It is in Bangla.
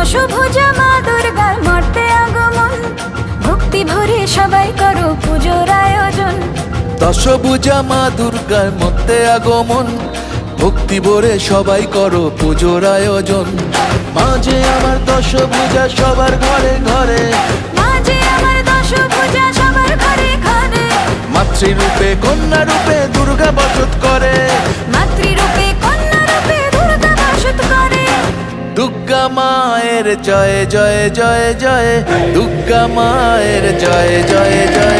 দশভুজা মা দুর্গার মর্তে আগমন। ভক্তি ভরে সবাই করো পুজোর আয়োজন। দশভুজা মা দুর্গার মধ্যে আগমন। ভক্তি ভরে সবাই করো পুজোর আয়োজন। মাঝে আমার দশভুজা সবার ঘরে ঘরে। মাঝে আমার দশভুজা সবার ঘরে ঘরে। মাতৃরূপে কন্যা রূপে দুর্গা মায়ের জয় জয় জয় জয়। দুর্গা মায়ের জয় জয় জয়।